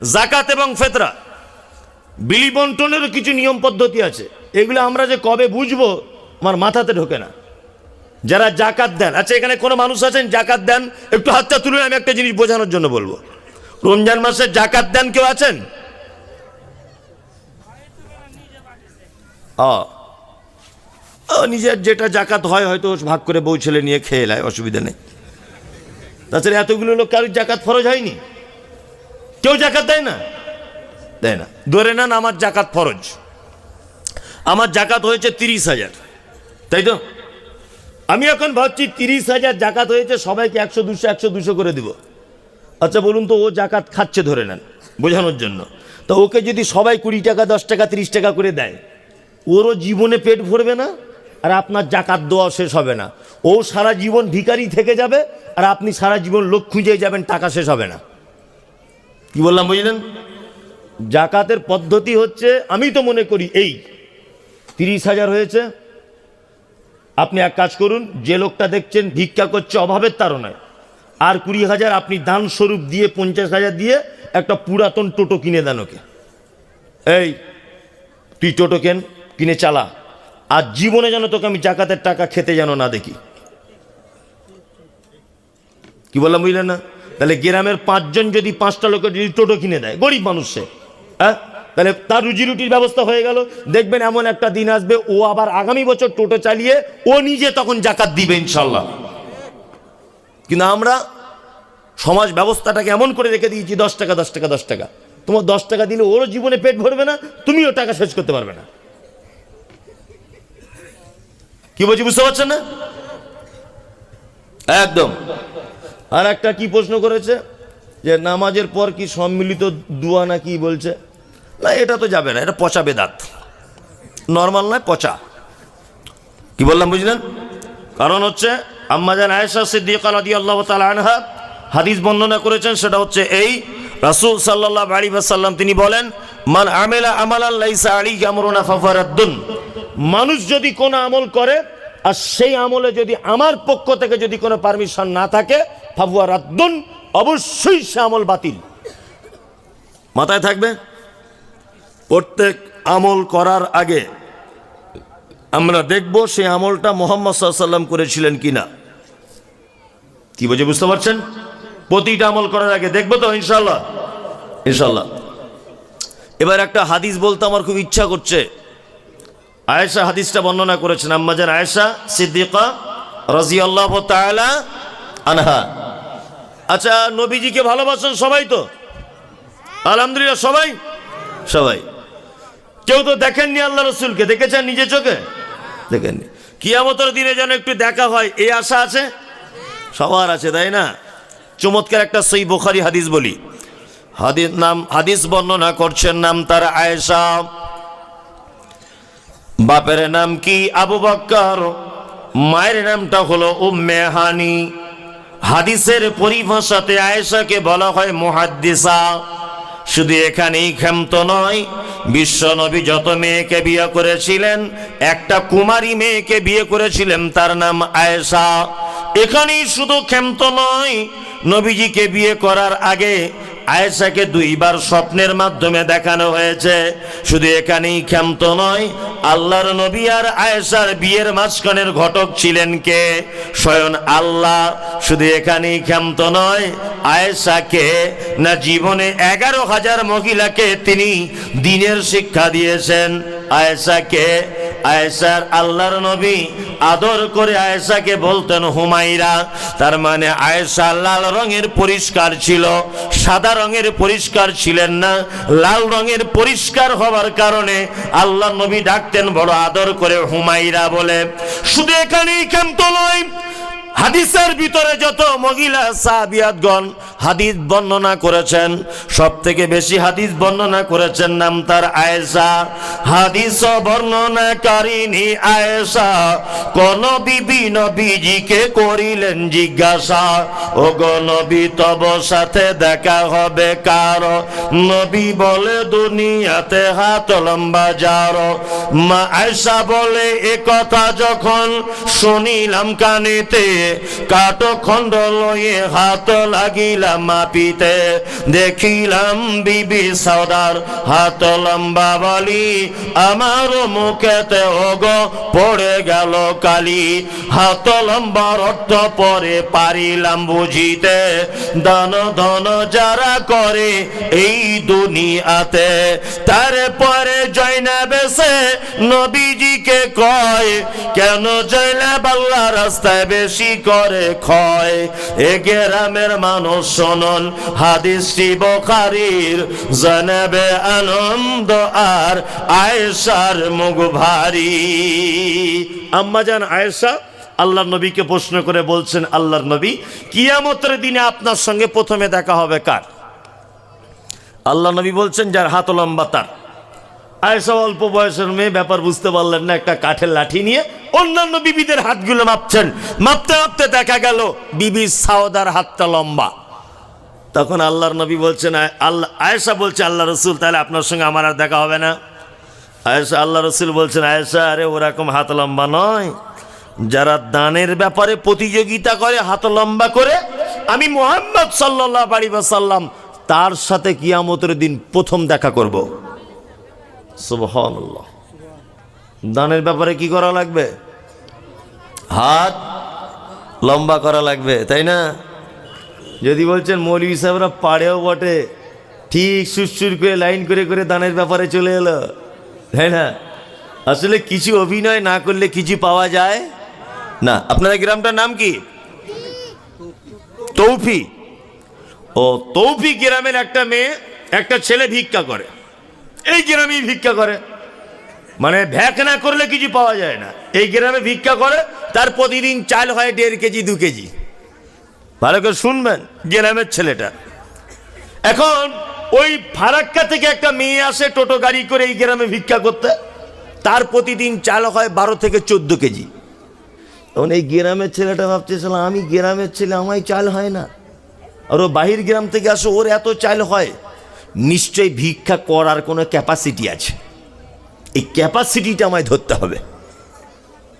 জাকাত এবং ফেতরা। বিলি বন্টনেরও কিছু নিয়ম পদ্ধতি আছে। এগুলো আমরা যে কবে বুঝব, আমার মাথাতে ঢোকে না। যারা জাকাত দেন আচ্ছা এখানে কোনো মানুষ আছেন, জাকাত দেন, একটু হাতটা তুলুন আমি একটা জিনিস বোঝানোর জন্য বলব। রমজান মাসে জাকাত দেন কেউ আছেন? নিজের যেটা জাকাত হয়, হয়তো ভাগ করে বউ ছেলে নিয়ে খেয়ে নেয়, অসুবিধা নেই। তাছাড়া এতগুলো লোক কারোর জাকাত ফরজ হয়নি? কেউ জাকাত দেয় না? দেয় না। ধরে নেন আমার জাকাত ফরজ। আমার জাকাত হয়েছে তিরিশ হাজার। তাই তো? আমি এখন ভাবছি তিরিশ হাজার জাকাত হয়েছে, সবাইকে একশো, দুশো একশো, দুশো করে দিব। আচ্ছা বলুন তো, ও জাকাত খাচ্ছে ধরে নেন, বোঝানোর জন্য। তো ওকে যদি সবাই কুড়ি টাকা, দশ টাকা, তিরিশ টাকা করে দেয়, ওরও জীবনে পেট ভরবে না, আর আপনার জাকাত দেওয়া শেষ হবে না। ও সারা জীবন ভিখারি থেকে যাবে, আর আপনি সারা জীবন লোক খুঁজে যাবেন, টাকা শেষ হবে না। কি বললাম বুঝলেন? জাকাতের পদ্ধতি হচ্ছে, আমি তো মনে করি এই, তিরিশ হাজার হয়েছে। আপনি এক কাজ করুন, যে লোকটা দেখছেন ভিক্ষা করছে অভাবের তারণায় আর কুড়ি হাজার আপনি দান স্বরূপ দিয়ে পঞ্চাশ হাজার দিয়ে একটা পুরাতন টোটো কিনে দেন ওকে। এই, তুই টোটো কেন? কিনে চালা। আর জীবনে যেন তোকে আমি জাকাতের টাকা খেতে যেন না দেখি। কি বললাম বুঝলেন না? তাহলে গ্রামের পাঁচজন যদি পাঁচটা লোকের যদি টোটো কিনে দেয়, গরিব মানুষ হ্যাঁ? তাহলে তার রুজি রুটির ব্যবস্থা হয়ে গেল। দেখবেন এমন একটা দিন আসবে, ও আবার আগামী বছর টোটো চালিয়ে ও নিজে তখন জাকাত দিবে ইনশাল্লাহ কিন্তু আমরা সমাজ ব্যবস্থাটাকে এমন করে রেখে দিয়েছি, দশ টাকা দশ টাকা দশ টাকা। তোমার দশ টাকা দিলে ওরও জীবনে পেট ভরবে না, তুমিও টাকা শেষ করতে পারবে না। কি বলছি, বুঝতে পারছেন না? একদম। আর একটা কি প্রশ্ন করেছে? যে নামাজের পর কি সম্মিলিত দুয়া না কি বলছে? না, এটা তো যাবে না, এটা পচা বেদাত। নর্মাল নয়, পচা। কি বললাম, বুঝলেন? কারণ হচ্ছে আম্মাজান আয়েশা সিদ্দিক আলাদি আল্লাহ তালা আনহা হাদিস বর্ণনা করেছেন, সেটা হচ্ছে এই রাসূল সাল্লাহ আলী সাল্লাম তিনি বলেন, মান আমেলা আমালান লাইসা আলী আমরুনা ফাফারাদ্দুন মানুষ যদি কোনো আমল করে, আর সেই আমলে যদি আমার পক্ষ থেকে যদি কোনো পারমিশন না থাকে ফাফুয়া রাদ্দুন, অবশ্যই সে আমল বাতিল। মাথায় থাকবে? প্রত্যেক আমল করার আগে আমরা দেখব সেই আমলটা মোহাম্মদ সাল্লাম করেছিলেন কিনা। কি বলছে বুঝতে পারছেন? প্রতিটা আমল করার আগে দেখব তো ইনশাল্লাহ ইনশাল্লাহ এবার একটা হাদিস বলতে আমার খুব ইচ্ছা করছে। আয়েশা হাদিসটা বর্ণনা করেছেন। আম্মাজান আয়েশা সিদ্দিকা রাজি আল্লাহ আনহা। আচ্ছা নবীজিকে ভালোবাসেন সবাই তো? আলহামদুলিল্লাহ, সবাই? সবাই। কেউ তো দেখেননি আল্লাহ রসুলকে? দেখেছেন নিজে চোখে? দেখেননি। কিয়ামতের দিনে যেন একটু দেখা হয় এই আশা আছে? সবার আছে, তাই না? চমৎকার একটা সেই বোখারি হাদিস বলি। হাদিস নাম, হাদিস বর্ণনা করছেন নাম তার আয়েশা। বাপের নাম কি? আবু বক্কর। মায়ের নামটা হলো উম্মে হানি। হাদিসের পরিভাষাতে আয়েশাকে বলা হয় মুহাদ্দিসা। শুধু এখানেই ক্ষান্ত নয়, বিশ্ব নবী যত মেয়েকে বিয়ে করেছিলেন, একটা কুমারী মেয়েকে বিয়ে করেছিলেন, তার নাম আয়েশা। এখানেই শুধু ক্ষান্ত নয়, নবীজিকে বিয়ে করার আগে আয়েশাকে দুইবার স্বপ্নের মাধ্যমে দেখানো হয়েছে। শুধু এখানেই ক্ষান্ত নয়, আল্লাহর নবী আর আয়েশার বিয়ের মাঝখানের ঘটক ছিলেন কে? স্বয়ং আল্লাহ। শুধু এখানেই ক্ষান্ত নয়, আয়েশাকে না জীবনে এগারো হাজার মহিলাকে তিনি দিনের শিক্ষা দিয়েছেন। আয়েশাকে, আয়েশার আল্লাহর নবী আদর করে আয়েশাকে বলতেন হুমাইরা তার মানে আয়েশা লাল রঙের পরিষ্কার ছিল, সাদা রঙের পরিষ্কার ছিলেন না। লাল রঙের পরিষ্কার হওয়ার কারণে আল্লাহ নবী ডাকতেন বড় আদর করে হুমাইরা বলে, শুধু এখানেই কেমত নয় হাদিসের ভিতরে যত মহিলা সাহাবিয়াতগণ হাদিস বর্ণনা করেছেন সব থেকে বেশি হাদিস বর্ণনা করেছেন নাম তার আয়েশা। হাদিস বর্ণনাকারিনী আয়েশা। কোন বিবি নবীজিকে করিলেন জিজ্ঞাসা ও নবী তব সাথে দেখা হবে কার? নবী বলে, দুনিয়াতে হাত লম্বা যার। মা আয়েশা বলে, এ কথা যখন শুনিলাম কানেতে কাটো খণ্ড লয়ে হাত লাগিলাম মাপিতে দেখিলাম বিবি সৌদার হাত লম্বা বলি। আমার মুখেতে ওগ পড়ে গেল কালি। হাত লম্বার অর্থ পরে পারিলাম বুঝিতে দান ধন যারা করে এই দুনিয়াতে। তারপরে জয়না বেসে নবীজিকে কয়, কেন জয়না বাল্লা রাস্তায় বেশি করে ক্ষয়। এ গ্রামের মানুষ শোনন হাদিসটি বখারির। জানাবে আনন্দ আর আয়েশার মুখ ভারী। আম্মাজান আয়েশা, আল্লাহর নবীকে প্রশ্ন করে বলছেন, আল্লাহর নবী, কিয়ামতের দিনে আপনার সঙ্গে প্রথমে দেখা হবে কার? আল্লাহ নবী বলছেন, যার হাত লম্বা তার। আয়েশা অল্প বয়সের মেয়ে, ব্যাপার বুঝতে পারলেন না, একটা কাঠের লাঠি নিয়ে অন্যান্য বিবিদের হাতগুলো মাপছেন। মাপতে মাপতে দেখা গেল, বিবি সাওদার হাতটা লম্বা। তখন আল্লাহর নবী বলছেন আল্লাহ আয়েশা বলছে, আল্লাহ রসুল, তাহলে আপনার সঙ্গে আমার আর দেখা হবে না। আয়েশা আল্লাহ রসুল বলছেন, আয়েশা, আরে ওরকম হাত লম্বা নয়। যারা দানের ব্যাপারে প্রতিযোগিতা করে, হাত লম্বা করে, আমি মোহাম্মদ সাল্লাহ বাড়ি সাল্লাম তার সাথে কিয়ামতের দিন প্রথম দেখা করব। সুবহানাল্লাহ। দানের ব্যাপারে কি করা লাগবে? হাত লম্বা করা লাগবে, তাই না? যদি বলছেন মৌলী সাহেবরা পাড়েও বটে, ঠিক সুরসুর করে, লাইন করে করে দানের ব্যাপারে চলে এলো, তাই না? আসলে কিছু অভিনয় না করলে কিছু পাওয়া যায় না। আপনাদের গ্রামটার নাম কি? তৌফি ও তৌফি গ্রামের একটা মেয়ে, একটা ছেলে ভিক্ষা করে। এই গ্রামেই ভিক্ষা করে। মানে ভ্যাক না করলে কিছু পাওয়া যায় না। এই গ্রামে ভিক্ষা করে তার প্রতিদিন চাল হয় দেড় কেজি দু কেজি। ভালো করে শুনবেন গ্রামের ছেলেটা। এখন ওই ফারাক্কা থেকে একটা মেয়ে আসে টোটো গাড়ি করে এই গ্রামে ভিক্ষা করতে। তার প্রতিদিন চাল হয় বারো থেকে চোদ্দ কেজি। তখন এই গ্রামের ছেলেটা ভাবছে "শালা, আমি গ্রামের ছেলে আমায় চাল হয় না। আর ও বাহির গ্রাম থেকে আসে ওর এত চাল হয়। নিশ্চয়ই ভিক্ষা করার কোনো ক্যাপাসিটি আছে। এই ক্যাপাসিটিটা আমায় ধরতে হবে।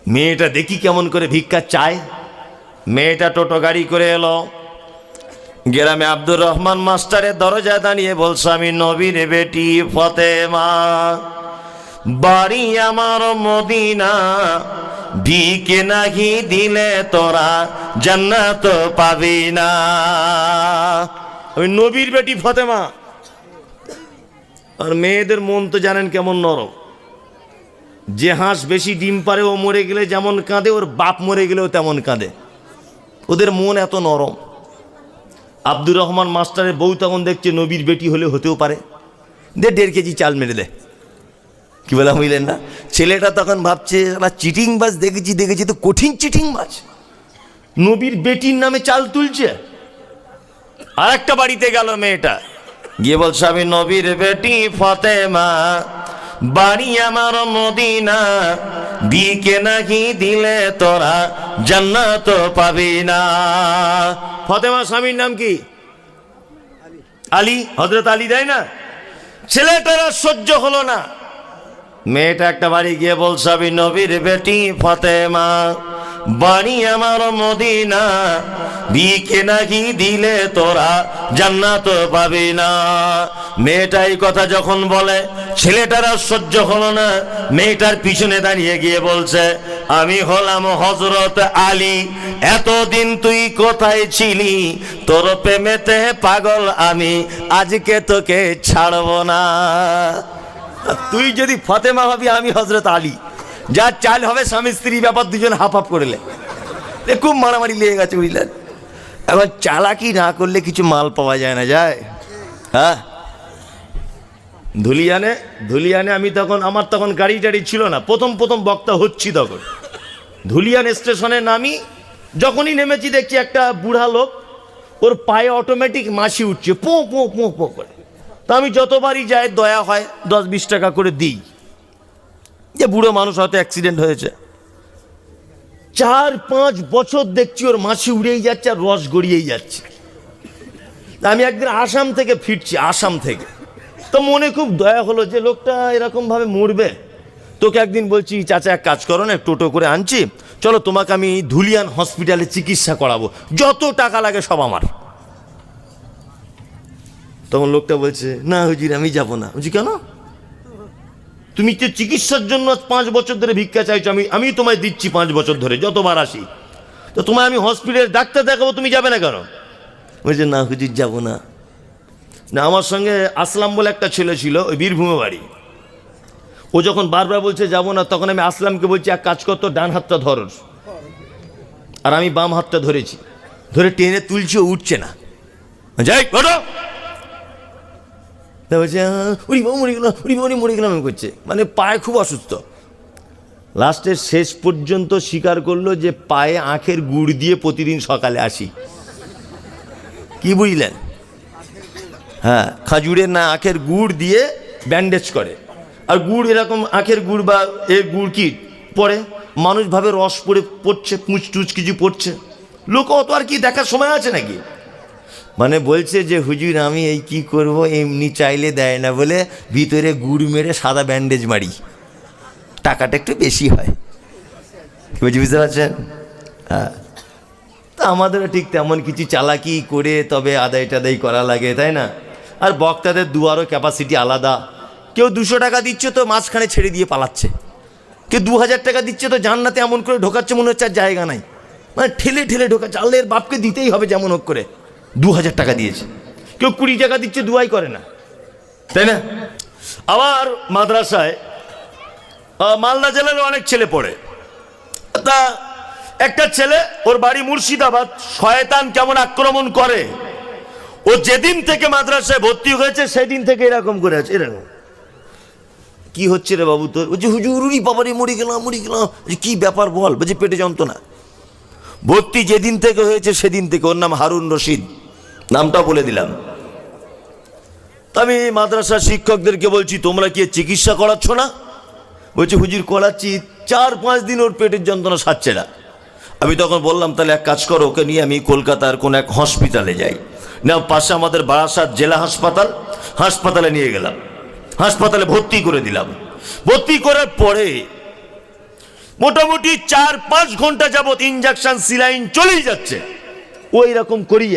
মেয়েটা দেখি কেমন করে ভিক্ষা চায়। মেয়েটা টোটো গাড়ি করে এলো। গ্রামে আব্দুর রহমান মাস্টারের দরজা দাঁড়িয়ে বলছে আমি নবীর বেটি ফতেমা, বাড়ি আমার মদিনা ভিকে নাহি দিলে তোরা জান্নাত পাবি না। আমি নবীর বেটি ফতেমা আর মেয়েদের মন তো জানেন কেমন নরম। যে হাঁস বেশি ডিম পারে, ও মরে গেলে যেমন কাঁদে, ওর বাপ মরে গেলেও তেমন কাঁদে। ওদের মন এত নরম। আব্দুর রহমান মাস্টারের বউ তখন দেখছে নবীর বেটি হলে হতেও পারে। দে দেড় কেজি চাল মেরে দে। কি বলে বুঝলেন না? ছেলেটা তখন ভাবছে চিটিং বাস দেখেছি দেখেছি তো কঠিন চিটিং মাছ নবীর বেটির নামে চাল তুলছে। আর একটা বাড়িতে গেল মেয়েটা। গিয়ে বলছে আমি নবীর বেটি ফতেমা, বাড়ি আমার মদিনা বিকে নাকি দিলে তোরা জান্নাত পাবি না। ফতেমা, স্বামীর নাম কি? আলী। হজরত আলী দেয় না? ছেলেটারা সহ্য হলো না। মেয়েটা একটা বাড়ি গিয়ে বলছে আমি নবীর বেটি ফতেমা বাড়ি আমার মদিনা, বিকে নাকি দিলে তোরা জান্নাত পাবি না। মেয়েটা এই কথা যখন বলে, ছেলেটারা সহ্য হলো না। মেয়েটার পিছনে দাঁড়িয়ে গিয়ে বলছে, আমি হলাম হজরত আলী, এতদিন তুই কোথায় ছিলি? তোর প্রেমেতে পাগল আমি, আজকে তোকে ছাড়বো না। তুই যদি ফতেমা হবি আমি হজরত আলী। যার চাল হবে স্বামী স্ত্রী ব্যাপার দুজন হাফ হাফ করলে এ খুব মারামারি লেগে গেছে বুঝলেন? এখন চালাকি না করলে কিছু মাল পাওয়া যায় না, যায়? হ্যাঁ? ধুলিয়ানে ধুলিয়ানে আমি তখন, আমার তখন গাড়ি টাড়ি ছিল না। প্রথম প্রথম বক্তা হচ্ছি তখন। ধুলিয়ান স্টেশনে নামি, যখনই নেমেছি দেখছি একটা বুড়া লোক, ওর পায়ে অটোমেটিক মাসি উঠছে, পো পো পো পো করে। তা আমি যতবারই যাই, দয়া হয় দশ বিশ টাকা করে দিই। যে বুড়ো মানুষ হয়তো অ্যাক্সিডেন্ট হয়েছে। চার পাঁচ বছর দেখছি ওর মাসি উড়েই যাচ্ছে আর রস গড়িয়েই যাচ্ছে। আমি একদিন আসাম থেকে ফিরছি, আসাম থেকে। তো মনে খুব দয়া হলো যে লোকটা এরকমভাবে মরবে। তোকে একদিন বলছি, চাচা, এক কাজ করো না, টোটো করে আনছি। চলো তোমাকে আমি ধুলিয়ান হসপিটালে চিকিৎসা করাবো। যত টাকা লাগে সব আমার। তখন লোকটা বলছে, না হুজুর, আমি যাব না। বলছি, কেন? তুমি যে চিকিৎসার জন্য পাঁচ বছর ধরে ভিক্ষা চাইছো? আমি আমি তোমায় দিচ্ছি পাঁচ বছর ধরে, যতবার আসি। তো তোমায় আমি হসপিটালে ডাক্তার দেখাবো, তুমি যাবে না কেন? বলছে, না হুজুর, যাব না। না, আমার সঙ্গে আসলাম বলে একটা ছেলে ছিল, ওই বীরভূমে বাড়ি। ও যখন বারবার বলছে, যাব না, তখন আমি আসলামকে বলছি, এক কাজ করতো ডান হাতটা ধর। আর আমি বাম হাতটা ধরেছি। ধরে টেনে তুলছি, ও উঠছে না। যাই, ওঠো। তা বলছে "আহ, উড়ি বাবু মরে গেলাম বাবু মরে গেলাম করছে। মানে পায়ে খুব অসুস্থ। লাস্টের শেষ পর্যন্ত স্বীকার করল যে পায়ে আখের গুড় দিয়ে প্রতিদিন সকালে আসি। কি বুঝলেন? হ্যাঁ খাজুরের না আখের গুড় দিয়ে ব্যান্ডেজ করে। আর গুড় এরকম আখের গুড় বা এ গুড় কি পড়ে? মানুষ ভাবে রস পড়ে পড়ছে পুঁচ টুচ কিছু পড়ছে। লোক অত আর কি দেখার সময় আছে নাকি? মানে বলছে যে, হুজুর, আমি এই কি করব? এমনি চাইলে দেয় না। বলে ভিতরে গুড় মেরে সাদা ব্যান্ডেজ মারি। টাকাটা একটু বেশি হয়। বলছি, বুঝতে পারছেন? হ্যাঁ। তা আমাদেরও ঠিক তেমন কিছু চালাকি করে তবে আদায় টাদাই করা লাগে, তাই না? আর বক্তাদের দুয়ারও ক্যাপাসিটি আলাদা। কেউ দুশো টাকা দিচ্ছে তো মাঝখানে ছেড়ে দিয়ে পালাচ্ছে। কেউ দু হাজার টাকা দিচ্ছে তো জান্নাতে এমন করে ঢোকাচ্ছে মনে হচ্ছে আর জায়গা নাই। মানে ঠেলে ঠেলে ঢোকাচ্ছে আল্লাহের বাপকে দিতেই হবে যেমন হোক করে। দু হাজার টাকা দিয়েছে। কেউ কুড়ি টাকা দিচ্ছে দুয়াই করে না। তাই না? আবার মাদ্রাসায় মালদা জেলার অনেক ছেলে পড়ে। তা একটা ছেলে, ওর বাড়ি মুর্শিদাবাদ, শয়তান কেমন আক্রমণ করে। ও যেদিন থেকে মাদ্রাসায় ভর্তি হয়েছে, সেদিন থেকে এরকম করে আছে, এরকম। কি হচ্ছে রে বাবু তোর? বলছে, হুজুরি বাবারে মরে গেলাম মরে গেলাম। কি ব্যাপার বল? বলছে, পেটে যন্ত্রণা। ভর্তি যেদিন থেকে হয়েছে, সেদিন থেকে। ওর নাম হারুন রশিদ। নামটা বলে দিলাম। আমি মাদ্রাসার শিক্ষকদেরকে বলছি, তোমরা কি চিকিৎসা করাচ্ছ না? বলছে, হুজুর, করাচ্ছি। চার পাঁচ দিন ওর পেটের যন্ত্রণা সারছে না। আমি তখন বললাম, তাহলে এক কাজ করো, ওকে নিয়ে আমি কলকাতার কোন এক হসপিটালে যাই। না, পাশে আমাদের বারাসাত জেলা হাসপাতাল, হাসপাতালে নিয়ে গেলাম। হাসপাতালে ভর্তি করে দিলাম। ভর্তি করার পরে মোটামুটি চার পাঁচ ঘণ্টা যাবত ইঞ্জেকশন সিলাইন চলেই যাচ্ছে। ওই রকম করেই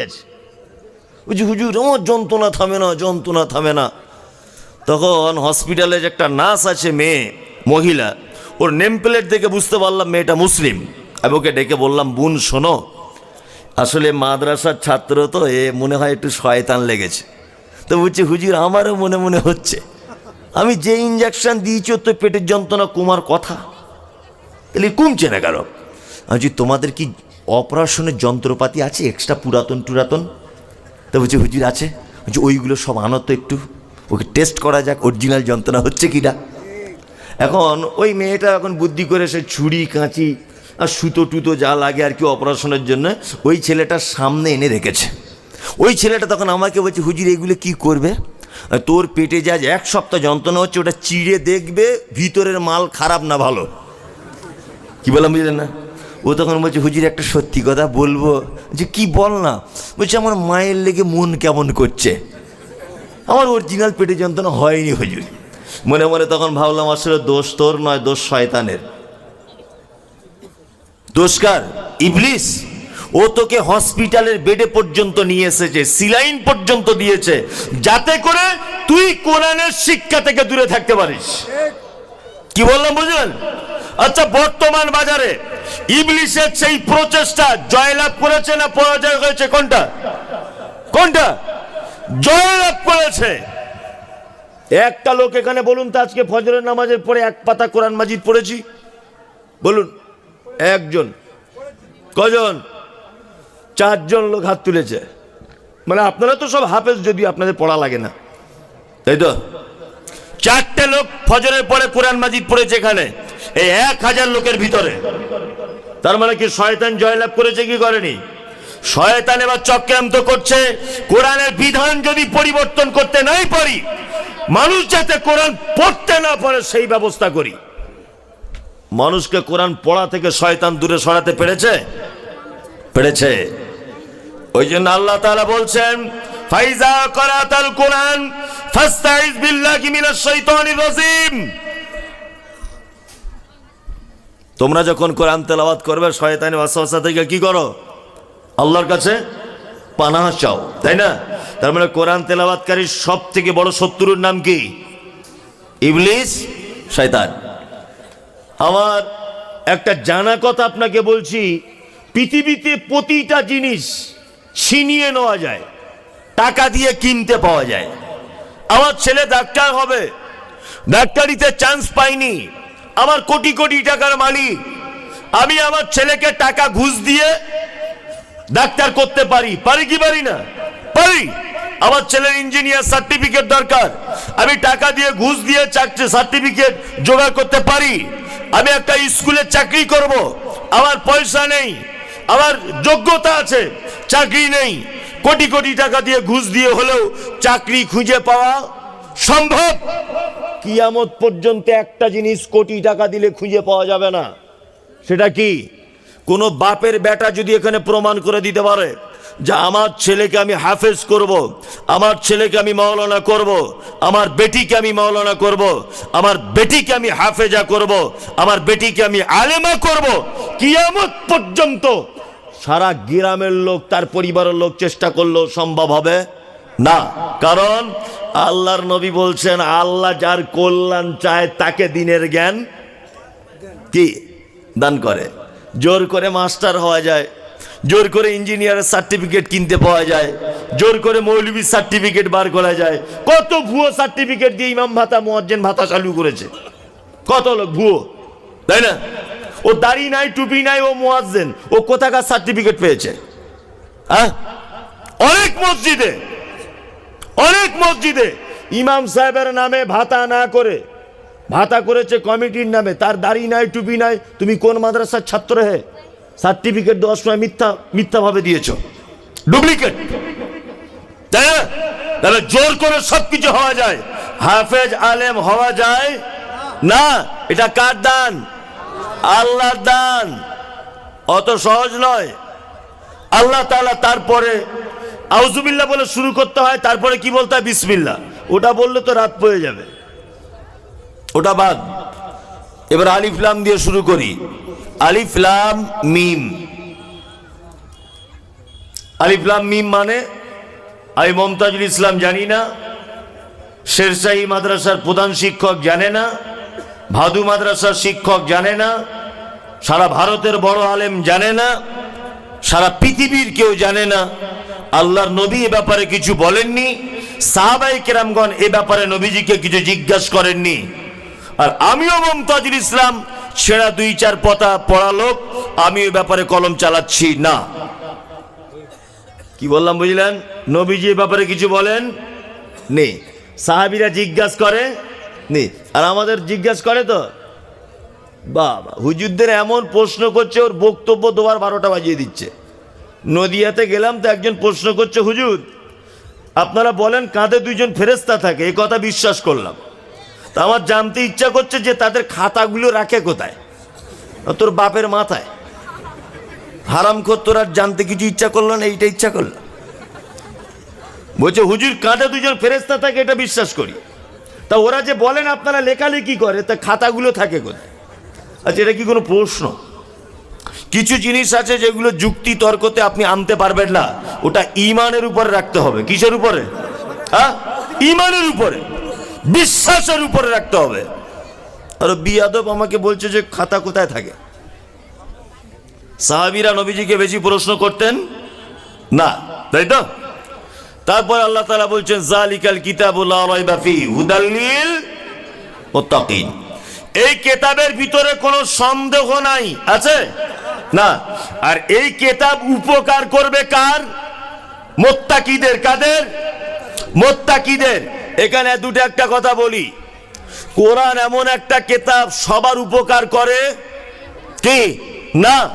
আছে বুঝি হুজুর, আমার যন্ত্রণা থামে না, যন্ত্রণা থামে না। তখন হসপিটালে যে একটা নার্স আছে মেয়ে, মহিলা, ওর নেম প্লেট দেখে বুঝতে পারলাম মেয়েটা মুসলিম। আমি ওকে ডেকে বললাম, বোন, শোনো, আসলে মাদ্রাসার ছাত্র তো, এ মনে হয় একটু শয়তান লেগেছে। তো বলছি, হুজুর, আমারও মনে মনে হচ্ছে। আমি যে ইঞ্জেকশন দিয়েছি তো পেটের যন্ত্রণা কমার কথা। তাহলে কমছে না কেন? আমি তোমাদের কি অপারেশনের যন্ত্রপাতি আছে এক্সট্রা পুরাতন টুরাতন তো বলছে, হুজুর আছে? বলছে, ওইগুলো সব আনো তো একটু। ওকে টেস্ট করা যাক অরিজিনাল যন্ত্রণা হচ্ছে কি না এখন ওই মেয়েটা এখন বুদ্ধি করে সে ছুরি, কাঁচি আর সুতো টুতো যা লাগে আর কি অপারেশনের জন্য ওই ছেলেটার সামনে এনে রেখেছে। ওই ছেলেটা তখন আমাকে বলছে, হুজুর, এগুলো কি করবে? তোর পেটে যা এক সপ্তাহ যন্ত্রণা হচ্ছে, ওটা চিড়ে দেখবে, ভিতরের মাল খারাপ না ভালো। কি বললাম বুঝলেন না? ও তখন বলছে, হুজুর, একটা সত্যি কথা বলব। যে কি বল না? বলছে, আমার মায়ের লেগে মন কেমন করছে? আমার অরিজিনাল পেটে যন্ত্রণা হয়নি, হুজুর। মনে মনে তখন ভাবলাম, আসলে দোষ তোর নয়, দোষ শয়তানের। দোষকার ইবলিস? ও তোকে হসপিটালের বেডে পর্যন্ত নিয়ে এসেছে, সিলাইন পর্যন্ত দিয়েছে, যাতে করে তুই কোরআনের শিক্ষা থেকে দূরে থাকতে পারিস। কি বললাম, বুঝলেন? আচ্ছা বর্তমান বাজারে ইবলিশের সেই প্রচেষ্টা জয়লাভ করেছে না পরাজয় হয়েছে? কোনটা? কোনটা? জয়লাভ করেছে। একটা লোক এখানে বলুন তো, আজকে ফজরের নামাজের পরে এক পাতা কোরআন মাজিদ পড়েছি? বলুন, একজন। কজন? চারজন লোক হাত তুলেছে। মানে আপনারা তো সব হাফেজ যদি আপনাদের পড়া লাগে না। তাই তো? চারটে লোক ফজরের পরে কোরআন মাজিদ পড়েছে এখানে। এই এক হাজার লোকের ভিতরে। তার মানে কি শয়তান জয়লাভ করেছে কি করেনি? শয়তান এবার চক্রান্ত করছে। কোরআনের বিধান যদি পরিবর্তন করতে নাই পারি, মানুষ যাতে কোরআন পড়তে না পারে, সেই ব্যবস্থা করি। মানুষকে কোরআন পড়া থেকে শয়তান দূরে সরাতে পেরেছে? পেরেছে। ওই জন্য আল্লাহ তাআলা বলছেন ফাইজা করাতাল কোরআন, ফাস্তাইজ বিল্লাহি মিনাশ শাইতানির রাজিম। তোমরা যখন কোরআন তেলাওয়াত করবে শয়তানি ওয়াসওয়াসা থেকে কি করো? আল্লাহর কাছে পানাহ চাও, তাই না? তার মানে কোরআন তেলাওয়াতকারীর সব থেকে বড় শত্রুর নাম কি? ইবলিস, শয়তান। আমার একটা জানা কথা আপনাকে বলছি, পৃথিবীতে প্রতিটা জিনিস ছিনিয়ে নেওয়া যায়। টাকা দিয়ে কিনতে পাওয়া যায়। আমার ছেলে ডাক্তার হবে। ডাক্তারিতে চান্স পাইনি। আমার কোটি কোটি টাকার মালিক। আমি আমার ছেলেকে টাকা ঘুষ দিয়ে ডাক্তার করতে পারি। পারি কি পারি না? পারি। আমার ছেলের ইঞ্জিনিয়ার সার্টিফিকেট দরকার। আমি টাকা দিয়ে ঘুষ দিয়ে চাকরি সার্টিফিকেট জোগাড় করতে পারি। আমি একটা স্কুলে চাকরি করব। আমার পয়সা নেই। আমার যোগ্যতা আছে। চাকরি নেই। কোটি কোটি টাকা দিয়ে ঘুষ দিয়ে হলেও চাকরি খুঁজে পাওয়া সম্ভব কিয়ামত পর্যন্ত একটা জিনিস কোটি টাকা দিলে খুঁজে পাওয়া যাবে না সেটা কি কোনো বাপের বেটা যদি এখানে প্রমাণ করে দিতে পারে যে আমার ছেলেকে আমি হাফেজ করব। আমার ছেলেকে আমি মাওলানা করব। আমার বেটিকে আমি মাওলানা করব। আমার বেটিকে আমি হাফেজা করব। আমার বেটিকে আমি আলেমা করব। কিয়ামত পর্যন্ত সারা গ্রামের লোক, তার পরিবারের লোক চেষ্টা করলেও সম্ভব হবে? না। কারণ আল্লাহর নবী বলছেন, আল্লাহ যার কল্যাণ চায় তাকে দিনের জ্ঞান কি? দান করে। জোর করে মাস্টার হওয়া যায়। জোর করে ইঞ্জিনিয়ারের সার্টিফিকেট কিনতে পাওয়া যায়। জোর করে মৌলবীর সার্টিফিকেট বার করা যায়। কত ভুয়ো সার্টিফিকেট দিয়ে ইমাম ভাতা, মোয়াজ্জেন ভাতা চালু করেছে। কত লোক ভুয়ো, তাই না? ও দাড়ি নাই, টুপি নাই, ও মোয়াজ্জেন। ও কোথাকার সার্টিফিকেট পেয়েছে? হ্যাঁ? অনেক মসজিদে অনেক মসজিদে ইমাম সাহেবের নামে ভাতা না করে, ভাতা করেছে কমিটির নামে। তার দাড়ি নাই, টুপি নাই, তুমি কোন মাদ্রাসার ছাত্র হে? সার্টিফিকেট দেওয়ার সময় মিথ্যা, মিথ্যাভাবে দিয়েছ। ডুপ্লিকেট তাহলে জোর করে সব কিছু হওয়া যায়। হাফেজ আলেম হওয়া যায়? না। এটা কার দান? আল্লাহর দান অত সহজ নয়। আল্লাহ তাআলা তারপরে আউজুবিল্লাহ বলে শুরু করতে হয়, তারপরে কি বলতে হয়? বিসমিল্লাহ। ওটা বললে তো রাত পড়ে যাবে। ওটা বাদ। এবার আলিফলাম দিয়ে শুরু করি। আলিফলাম মিম। আলিফলাম মিম মানে আমি মমতাজুল ইসলাম জানি না, শেরশাহী মাদ্রাসার প্রধান শিক্ষক জানে না ভাদু মাদ্রাসার শিক্ষক জানে না, সারা ভারতের বড় আলেম জানে না, সারা পৃথিবীর কেউ জানে না। আল্লাহর নবী এ ব্যাপারে কিছু বলেননি সাহাবাই কেরামগণ এ ব্যাপারে নবীজিকে কিছু জিজ্ঞাসা করেননি। আর আমিও মমতাজুল ইসলাম, ছেঁড়া দুই চার পতা পড়া লোক, আমি ওই ব্যাপারে কলম চালাচ্ছি না। কি বললাম বুঝলেন? নবীজি এ ব্যাপারে কিছু বলেন? নেই সাহাবিরা জিজ্ঞাসা করে নেই আর আমাদের জিজ্ঞাসা করে তো, বাবা, হুজুরদের এমন প্রশ্ন করছে, ওর বক্তব্য দুবার বারোটা বাজিয়ে দিচ্ছে। নদিয়াতে গেলাম তো একজন প্রশ্ন করছে, হুজুর, আপনারা বলেন কাঁধে দুইজন ফেরেস্তা থাকে এই কথা বিশ্বাস করলাম। তা আমার জানতে ইচ্ছা করছে যে তাদের খাতাগুলো রাখে কোথায়? তোর বাপের মাথায়। হারাম তোর আর জানতে কিছু ইচ্ছা করল না, এইটা ইচ্ছা করল। বলছে, হুজুর, কাঁধে দুজন ফেরেস্তা থাকে, এটা বিশ্বাস করি। তা ওরা যে বলেন আপনারা লেখালেখি করে, তা খাতাগুলো থাকে কোথায়? আচ্ছা এটা কি কোনো প্রশ্ন? কিছু জিনিস আছে যেগুলো যুক্তি তর্কতে আপনি আনতে পারবেন না, ওটা ইমানের উপরে রাখতে হবে। কিসের উপরে? হ্যাঁ? ইমানের উপরে। বিশ্বাসের উপরে রাখতে হবে। আর বিয়াদব আমাকে বলছে যে খাতা কোথায় থাকে? সাহাবিরা নবীজিকে বেশি প্রশ্ন করতেন? না, তাই তো? তারপর আল্লাহ তালা বলছেন, জালিকাল কিতাবুল্লাহ মুত্তাকিন। এই কেতাবের ভিতরে কোনো সন্দেহ নাই, আছে? না। আর এই কেতাব উপকার করবে কার? মোত্তাকিদের, কাদের? মোত্তাকিদের। এখানে দুটো একটা কথা বলি। কোরআন এমন একটা কেতাব সবার উপকার করে কি? না।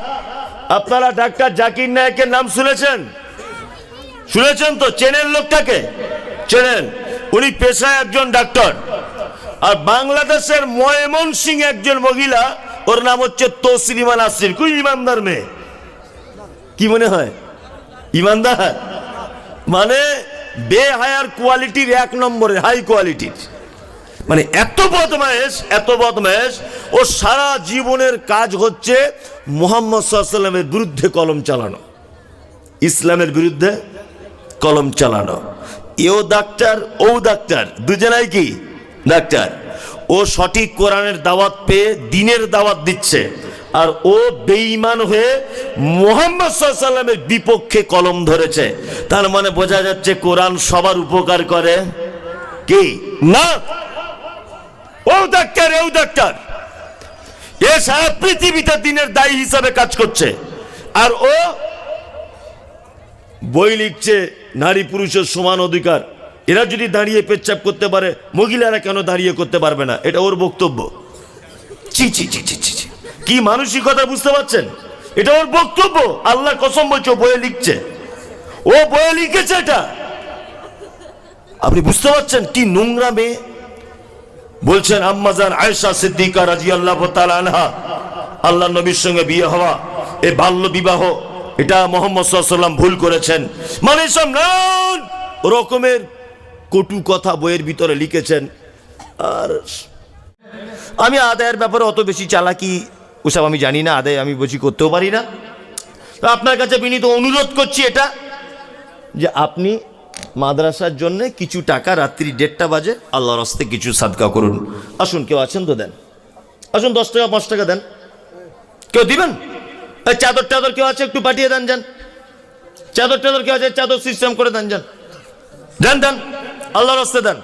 আপনারা ডাক্তার জাকির নায়কের নাম শুনেছেন? শুনেছেন তো? চেনেন লোকটাকে? চেনেন। উনি পেশায় একজন ডাক্তার। আর বাংলাদেশের ময়মন সিং একজন মহিলা, ওর নাম হচ্ছে তসলিমা নাসির কুই ইমানদার মেয়ে। কি মনে হয়? ইমানদার? মানে বে হায়ার কোয়ালিটির এক নম্বরে, হাই কোয়ালিটির। মানে এত বদমায়েশ এত বদমায়েশ, ও সারা জীবনের কাজ হচ্ছে মোহাম্মদ সাল্লামের বিরুদ্ধে কলম চালানো। ইসলামের বিরুদ্ধে কলম চালানো। এও ডাক্তার, ও ডাক্তার, দুজনাই কি? ডাক্তার। ও সঠিক কোরআনের দাওয়াত পেয়ে দিনের দাওয়াত দিচ্ছে। আর ও বেঈমান হয়ে মোহাম্মদ সাল্লামের বিপক্ষে কলম ধরেছে। তার মানে বোঝা যাচ্ছে কোরআন সবার উপকার করে। কি? না। ও ডাক্তার ও ডাক্তার। এ সারা পৃথিবীতে দিনের দায়ী হিসাবে কাজ করছে। আর ও বই লিখছে নারী পুরুষের সমান অধিকার। এরা যদি দাঁড়িয়ে পেচ্ছাপ করতে পারে মহিলারা কেন দাঁড়িয়ে করতে পারবে না? এটা ওর বক্তব্য। চি চি চি চি চি। কি মানসিকতা বুঝতে পারছেন? এটা ওর বক্তব্য। আল্লাহ কসম বলছে বইয়ে লিখছে। ও বইয়ে লিখেছে এটা। আপনি বুঝতে পারছেন কি নোংরা মেয়ে? বলছেন আম্মাজান আয়েশা সিদ্দিকা রাজি আল্লাহ আনহা। আল্লাহ নবীর সঙ্গে বিয়ে হওয়া এ বাল্য বিবাহ। এটা মোহাম্মদ সাল্লাম ভুল করেছেন। মানে নানান রকমের কটু কথা বইয়ের ভিতরে লিখেছেন। আর আমি আদায়ের ব্যাপারে অত বেশি চালাকি ওসব আমি জানি না, আদায় আমি বুঝি করতেও পারি না। তো আপনার কাছে বিনীত অনুরোধ করছি এটা, যে আপনি মাদ্রাসার জন্য কিছু টাকা রাত্রি দেড়টা বাজে, আল্লাহর হস্তে কিছু সাদকা করুন। আসুন, কেউ আছেন তো দেন। আসুন, দশ টাকা, পাঁচ টাকা দেন। কেউ দিবেন? চাদর টাদর কেউ আছে একটু পাঠিয়ে দেন যান। চাদর টাদর কেউ আছে চাদর সিস্টেম করে দেন যান। দেন দেন আল্লাহর হস্তে দেন।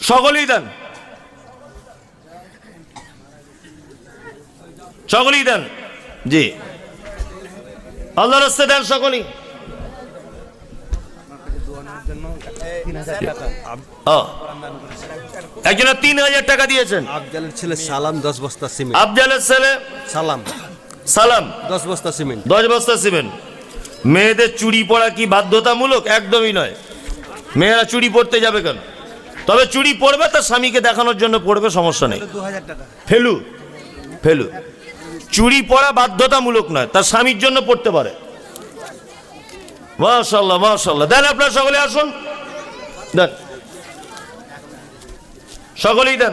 সকলেই দেন। সকলেই দেন। জি। আল্লাহর হস্তে দেন সকলেই। একজনের তিন হাজার টাকা দিয়েছেন। আফজালের ছেলে সালাম দশ বস্তা সিমেন্ট। আফজালের ছেলে সালাম। সালাম। দশ বস্তা সিমেন্ট। দশ বস্তা সিমেন্ট। মেয়েদের চুরি পরা কি বাধ্যতামূলক? একদমই নয়। মেয়েরা চুরি পরতে যাবে কেন? তবে চুরি পরবে তার স্বামীকে দেখানোর জন্য পড়বে সমস্যা নেই। ফেলু। ফেলু। চুড়ি পড়া বাধ্যতামূলক নয় তার স্বামীর জন্য পড়তে পারে। মাশাল্লাহ মাশাল্লাহ দেন আপনার সকলে আসুন। দেন। সকলেই দেন।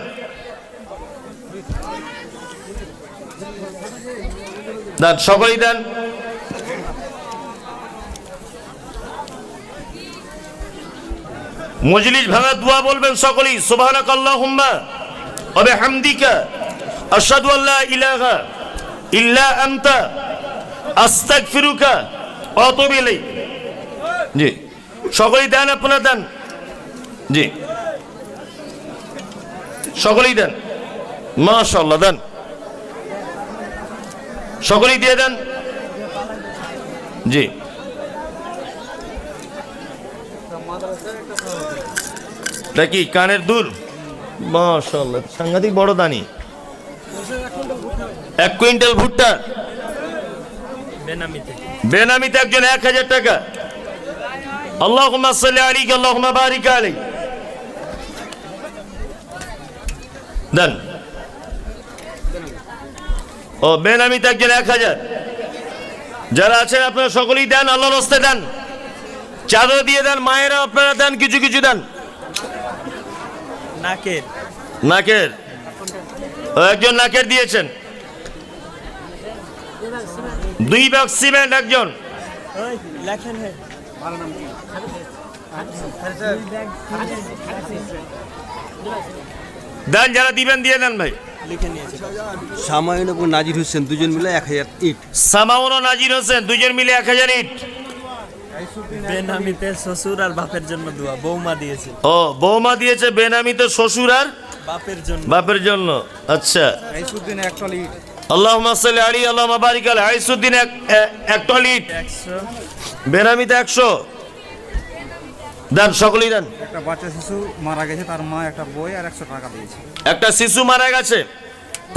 দেন, সকলেই দেন। মজলিস ভাঙা দোয়া বলবেন সকলেই সুবহানাক আল্লাহুম্মা ওয়া বিহামদিকা, আশহাদু আল্লা ইলাহা ইল্লা আনতা, আস্তাগফিরুকা ওয়া আতুবু ইলাইক। জি, সকলেই দেন, আপনারা দেন। জি, সকলেই দেন। মাশাআল্লাহ, দেন। সকলেই দিয়ে দেন? জি। কি কানের দূর মাশাআল্লাহ, সাংঘাতিক বড় দানি। এক কুইন্টাল ভুট্টা? বেনামিতে। একজন এক হাজার টাকা। আল্লাহুম্মা বারিক আলাইহি। দেন। ও বেনামিতে একজন এক হাজার। যারা আছেন আপনারা সকলেই দেন আল্লাহর হস্তে দেন। চাদর দিয়ে দেন মায়েরা আপনারা দেন কিছু কিছু দেন। নাকের। নাকের। ও একজন নাকের দিয়েছেন। দুই ব্যাগ সিমেন্ট একজন। দেন যারা দিবেন দিয়ে দেন ভাই। লিখে নিয়েছে। সামায়ন এবং নাজির হোসেন দুজন মিলে এক হাজার ইট। সামাউন ও নাজির হোসেন দুজন মিলে এক হাজার ইট। বেনামিতে শ্বশুর আর বাপের জন্য দোয়া বৌমা দিয়েছে। ও বৌমা দিয়েছে বেনামিতে শ্বশুর আর বাপের জন্য। বাপের জন্য আচ্ছা। আইসুদ্দিন একটা ইট। আল্লাহ সাল্লি আলী আল্লাহ বারিক আলী আইসুদ্দিন এক এক টল ইট। একশো। বেনামিতে একশো। দেন সকলেই দেন। একটা বাচ্চা শিশু মারা গেছে তার মা একটা বই আর একশো টাকা দিয়েছে। একটা শিশু মারা গেছে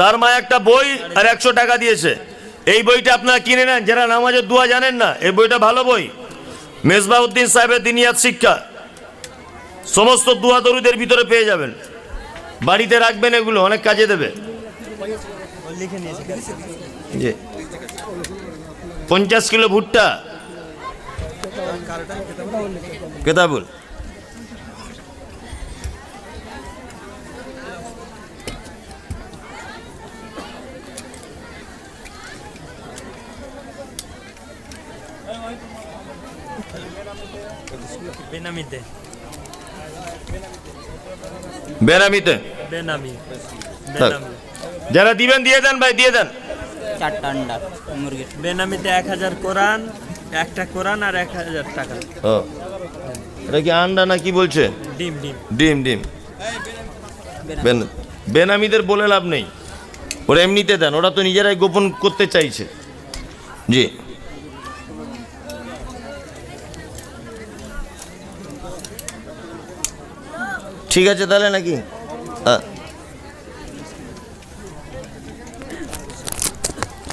তার মা একটা বই আর একশো টাকা দিয়েছে। এই বইটা আপনারা কিনে নেন যারা নামাজের দোয়া জানেন না এই বইটা ভালো বই। মেজবাউদ্দিন সাহেবের দিনিয়াত শিক্ষা। সমস্ত দোয়া দরুদের ভিতরে পেয়ে যাবেন। বাড়িতে রাখবেন এগুলো অনেক কাজে দেবে। পঞ্চাশ কিলো ভুট্টা কেতাবুল। বেনামিতে। যারা দিবেন দিয়ে দেন ভাই দিয়ে দেন। চারটা আন্ডা মুরগির। বেনামিতে এক হাজার কোরআন একটা কোরআন আর এক হাজার টাকা। ও। এটা কি আন্ডা না কি বলছে? ডিম ডিম। ডিম ডিম। বেন- বেনামিদের বলে লাভ নেই। ওরা এমনিতে দেন ওরা তো নিজেরাই গোপন করতে চাইছে। জি। ঠিক আছে তাহলে নাকি? হ্যাঁ